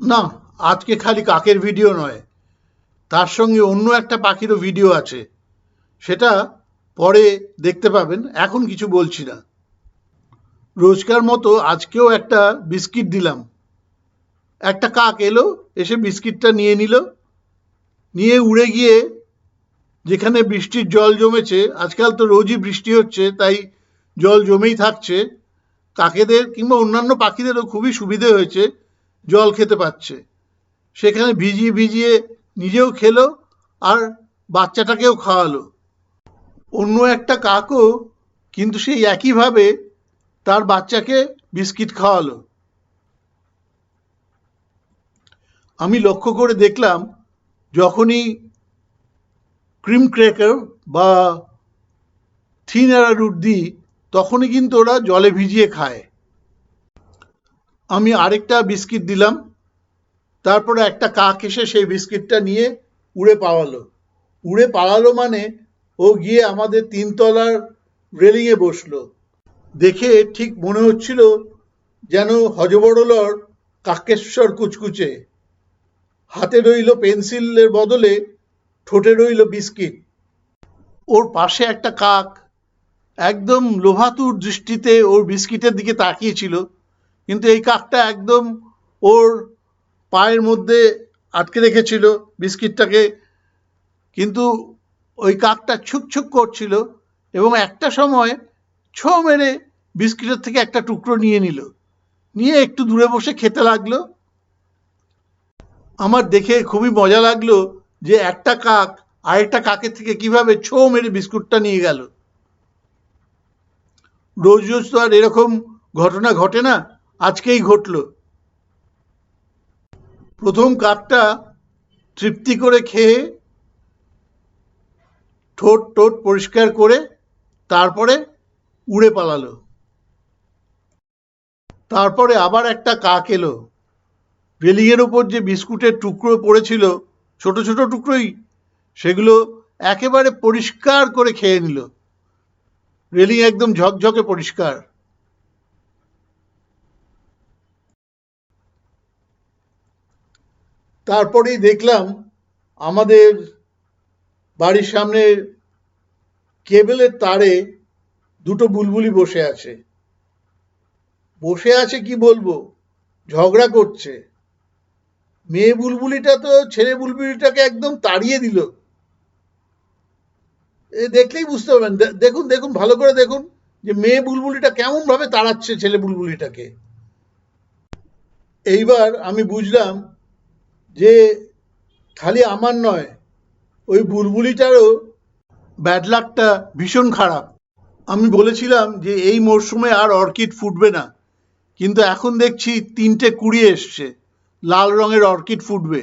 না, আজকে খালি কাকের ভিডিও নয়, তার সঙ্গে অন্য একটা পাখিরও ভিডিও আছে, সেটা পরে দেখতে পাবেন, এখন কিছু বলছি না। রোজকার মতো আজকেও একটা বিস্কিট দিলাম, একটা কাক এলো, এসে বিস্কিটটা নিয়ে নিল, নিয়ে উড়ে গিয়ে যেখানে বৃষ্টির জল জমেছে, আজকাল তো রোজই বৃষ্টি হচ্ছে, তাই জল জমেই থাকছে, কাকেদের কিংবা অন্যান্য পাখিদেরও খুবই সুবিধে হয়েছে জল খেতে পাচ্ছে। সেখানে ভিজিয়ে ভিজিয়ে নিজেও খেলো আর বাচ্চাটাকেও খাওয়ালো। অন্য একটা কাকও কিন্তু সেই একইভাবে তার বাচ্চাকে বিস্কিট খাওয়ালো। আমি লক্ষ্য করে দেখলাম যখনই ক্রিম ক্র্যাকার বা থিন অ্যারারুট দিই, তখনই কিন্তু ওরা জলে ভিজিয়ে খায়। আমি আরেকটা বিস্কিট দিলাম। তারপরে একটা কাক এসে সেই বিস্কিটটা নিয়ে উড়ে পালালো। উড়ে পালালো মানে ও গিয়ে আমাদের তিনতলার রেলিংয়ে বসল। দেখে ঠিক মনে হচ্ছিল যেন হজবড়লর কাকেশ্বর কুচকুচে। হাতে রইল পেন্সিলের বদলে ঠোঁটে রইল বিস্কিট। ওর পাশে একটা কাক একদম লোভাতুর দৃষ্টিতে ওর বিস্কিটের দিকে তাকিয়েছিল কিন্তু এই কাকটা একদম ওর পায়ের মধ্যে আটকে রেখেছিল বিস্কিটটাকে। কিন্তু ওই কাকটা ছুক ছুক করছিল এবং একটা সময় ছো মেরে বিস্কিটের থেকে একটা টুকরো নিয়ে নিল। নিয়ে একটু দূরে বসে খেতে লাগল। আমার দেখে খুবই মজা লাগল যে একটা কাক আরেকটা কাকের থেকে কীভাবে ছো মেরে বিস্কুটটা নিয়ে গেল। রোজ রোজ তো আর এরকম ঘটনা ঘটে না। আজকেই ঘটলো। প্রথম কাকটা তৃপ্তি করে খেয়ে ঠোঁট টোট পরিষ্কার করে তারপরে উড়ে পালালো। তারপরে আবার একটা কাক এলো। রেলিংয়ের ওপর যে বিস্কুটের টুকরো পড়েছিল, ছোট ছোট টুকরোই, সেগুলো একেবারে পরিষ্কার করে খেয়ে নিল। রেলিং একদম ঝকঝকে পরিষ্কার। তারপরেই দেখলাম আমাদের বাড়ির সামনে কেবেলের তারে দুটো বুলবুলি বসে আছে। বসে আছে কি বলব? ঝগড়া করছে। মেয়ে বুলবুলিটা তো ছেলে বুলবুলিটাকে একদম তাড়িয়ে দিল। এ দেখলেই বুঝতে পারবেন। দেখুন দেখুন, ভালো করে দেখুন যে মেয়ে বুলবুলিটা কেমন ভাবে তাড়াচ্ছে ছেলে বুলবুলিটাকে। এইবার আমি বুঝলাম যে খালি আমার নয়, ওই বুলবুলিটারও ব্যাড লাকটা ভীষণ খারাপ। আমি বলেছিলাম যে এই মরশুমে আর অর্কিড ফুটবে না, কিন্তু এখন দেখছি তিনটে কুড়ি এসছে, লাল রঙের অর্কিড ফুটবে।